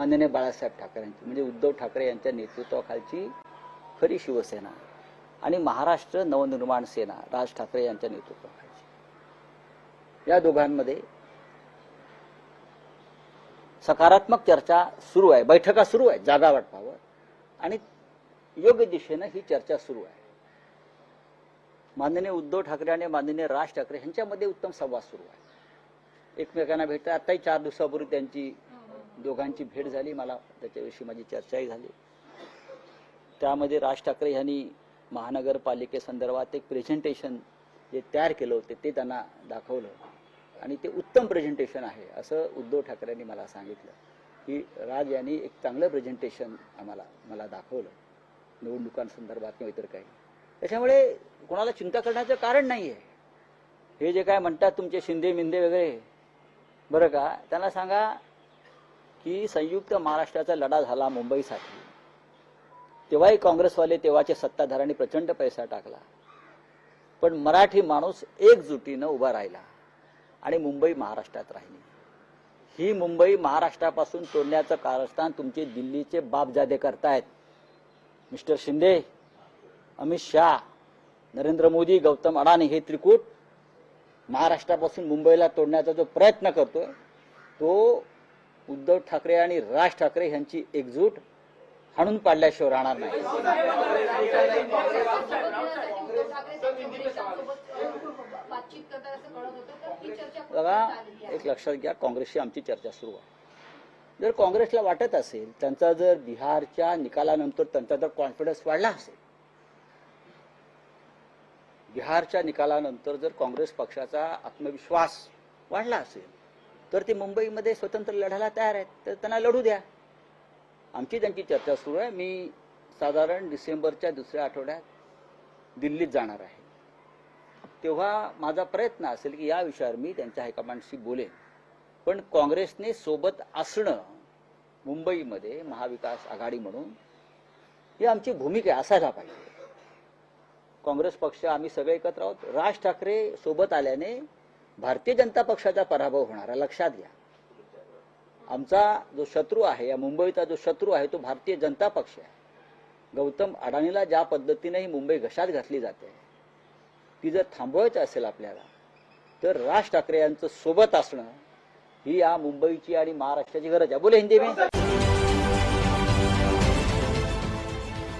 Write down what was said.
माननीय बाळासाहेब ठाकरेंची म्हणजे उद्धव ठाकरे यांच्या नेतृत्वाखालची खरी शिवसेना आणि महाराष्ट्र नवनिर्माण सेना राज ठाकरे यांच्या नेतृत्वाखालची. या दोघांमध्ये सकारात्मक चर्चा सुरू आहे बैठका सुरू आहे जागा वाटपावर. आणि योग्य दिशेनं ही चर्चा सुरू आहे. माननीय उद्धव ठाकरे आणि माननीय राज ठाकरे यांच्यामध्ये उत्तम संवाद सुरू आहे. एकमेकांना भेटतात आताही चार दिवसापूर्वी त्यांची दोघांची भेट झाली मला त्याच्याविषयी माझी चर्चाही झाली. त्यामध्ये राज ठाकरे यांनी महानगरपालिकेसंदर्भात एक प्रेझेंटेशन जे तयार केलं होते ते त्यांना दाखवलं. आणि ते उत्तम प्रेझेंटेशन आहे असं उद्धव ठाकरेंनी मला सांगितलं की राज यांनी एक चांगलं प्रेझेंटेशन आम्हाला मला दाखवलं निवडणुकांसंदर्भात किंवा इतर काही. त्याच्यामुळे कोणाला चिंता करण्याचं कारण नाही आहे हे जे काय म्हणतात तुमचे शिंदे मिंदे वगैरे बरं का? त्यांना सांगा की संयुक्त महाराष्ट्राचा लढा झाला मुंबईसाठी. तेव्हाही काँग्रेसवाले तेव्हाचे सत्ताधाऱ्यांनी प्रचंड पैसा टाकला. पण मराठी माणूस एकजुटीनं उभा राहिला आणि मुंबई महाराष्ट्रात राहिली. ही मुंबई महाराष्ट्रापासून तोडण्याचं कारस्थान तुमचे दिल्लीचे बापजादे करतायत. मिस्टर शिंदे अमित शहा नरेंद्र मोदी गौतम अडाणी हे त्रिकूट महाराष्ट्रापासून मुंबईला तोडण्याचा जो प्रयत्न करतोय तो उद्धव ठाकरे आणि राज ठाकरे यांची एकजूट हाणून पाडल्याशिवाय राहणार नाही. बघा एक लक्षात घ्या काँग्रेसची आमची चर्चा सुरू आहे. जर काँग्रेसला वाटत असेल त्यांचा जर बिहारच्या निकालानंतर त्यांचा जर कॉन्फिडन्स वाढला असेल बिहारच्या निकालानंतर जर काँग्रेस पक्षाचा आत्मविश्वास वाढला असेल तर ते मुंबईमध्ये स्वतंत्र लढायला तयार आहेत. तर त्यांना लढू द्या. आमची त्यांची चर्चा सुरू आहे. मी साधारण डिसेंबरच्या दुसऱ्या आठवड्यात दिल्लीत जाणार आहे. तेव्हा माझा प्रयत्न असेल की या विषयावर मी त्यांच्या हायकमांडशी बोलेन. पण काँग्रेसने सोबत असणं मुंबईमध्ये महाविकास आघाडी म्हणून ही आमची भूमिका असायला पाहिजे. काँग्रेस पक्ष आम्ही सगळे एकत्र आहोत. राज ठाकरे सोबत आल्याने भारतीय जनता पक्षाचा पराभव होणार लक्षात घ्या. आमचा जो शत्रू आहे या मुंबईचा जो शत्रू आहे तो भारतीय जनता पक्ष आहे. गौतम अडाणीला ज्या पद्धतीने ही मुंबई घशात घातली जाते ती जर थांबवायचं असेल आपल्याला तर राज ठाकरे यांचं सोबत असणं ही या मुंबईची आणि महाराष्ट्राची गरज आहे. बोले हिंदी मी